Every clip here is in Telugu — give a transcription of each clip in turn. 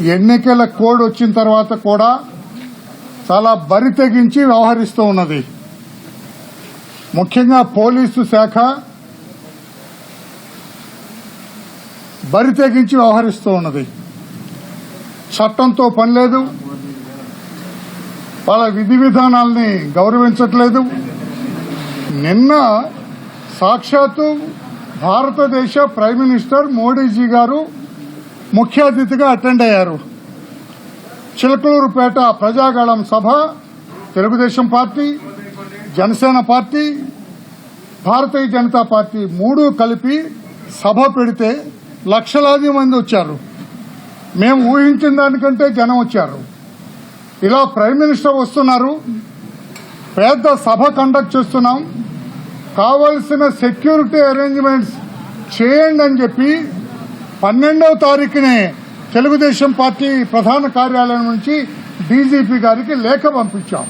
ఎన్నికల కోడ్ వచ్చిన తర్వాత కూడా చాలా బరి తెగించి వ్యవహరిస్తూ ఉన్నది. ముఖ్యంగా పోలీసు శాఖ బరి తెగించి వ్యవహరిస్తూ ఉన్నది. చట్టంతో పని లేదు. వాళ్ళ విధి విధానాల్ని గౌరవించట్లేదు. నిన్న సాక్షాత్తు భారతదేశ ప్రైమ్ మినిస్టర్ మోడీజీ గారు ముఖ్య అతిథిగా అటెండ్ అయ్యారు. చిలకలూరుపేట ప్రజాగళం సభ Telugu Desam party Janasena party Bharatiya Janata party మూడు కలిపి సభ పెడితే లక్షలాది మంది వచ్చారు. మేము ఊహించిన దానికంటే జనం వచ్చారు. ఇలా ప్రైమ్ మినిస్టర్ వస్తున్నారు. పెద్ద సభ కండక్ట్ చేస్తున్నాం. కావలసిన సెక్యూరిటీ అరేంజ్మెంట్స్ చేయండి అని చెప్పి పన్నెండవ తారీఖునే తెలుగుదేశం పార్టీ ప్రధాన కార్యాలయం నుంచి డీజీపీ గారికి లేఖ పంపించాం.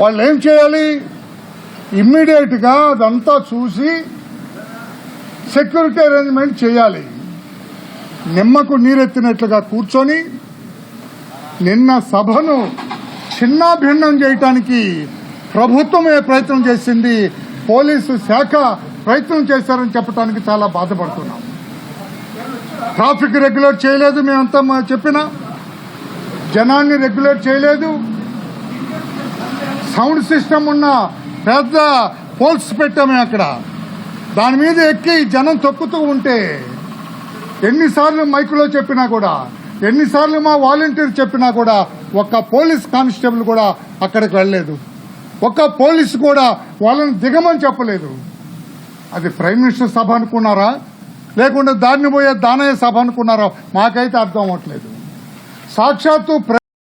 వాళ్ళు ఏం చేయాలి? ఇమ్మీడియట్గా అదంతా చూసి సెక్యూరిటీ అరేంజ్మెంట్ చేయాలి. నిమ్మకు నీరెత్తినట్లుగా కూర్చొని నిన్న సభను చిన్నాభిన్నం చేయటానికి ప్రభుత్వమే ప్రయత్నం చేసింది పోలీసు శాఖ ప్రయత్నం చేశారని చెప్పడానికి చాలా బాధపడుతున్నాం. ట్రాఫిక్ రెగ్యులేట్ చేయలేదు మేమంతా మా- చెప్పినా. జనాన్ని రెగ్యులేట్ చేయలేదు. సౌండ్ సిస్టమ్ ఉన్న పెద్ద పోల్స్ పెట్టాము అక్కడ. దాని మీద ఎక్కి జనం తొక్కుతూ ఉంటే ఎన్నిసార్లు మైకులో చెప్పినా కూడా ఎన్నిసార్లు మా వాలంటీర్ చెప్పినా కూడా ఒక్క పోలీస్ కానిస్టేబుల్ కూడా అక్కడికి వెళ్ళలేదు. ఒక్క పోలీసు కూడా వాళ్ళని దిగమని చెప్పలేదు. అది ప్రైమ్ మినిస్టర్ సభ అనుకున్నారా? లేకుంటే దాన్ని పోయే దానయ్య సభ అనుకున్నారో? మాకైతే అర్థం అవ్వట్లేదు. సాక్షాత్తు ప్ర-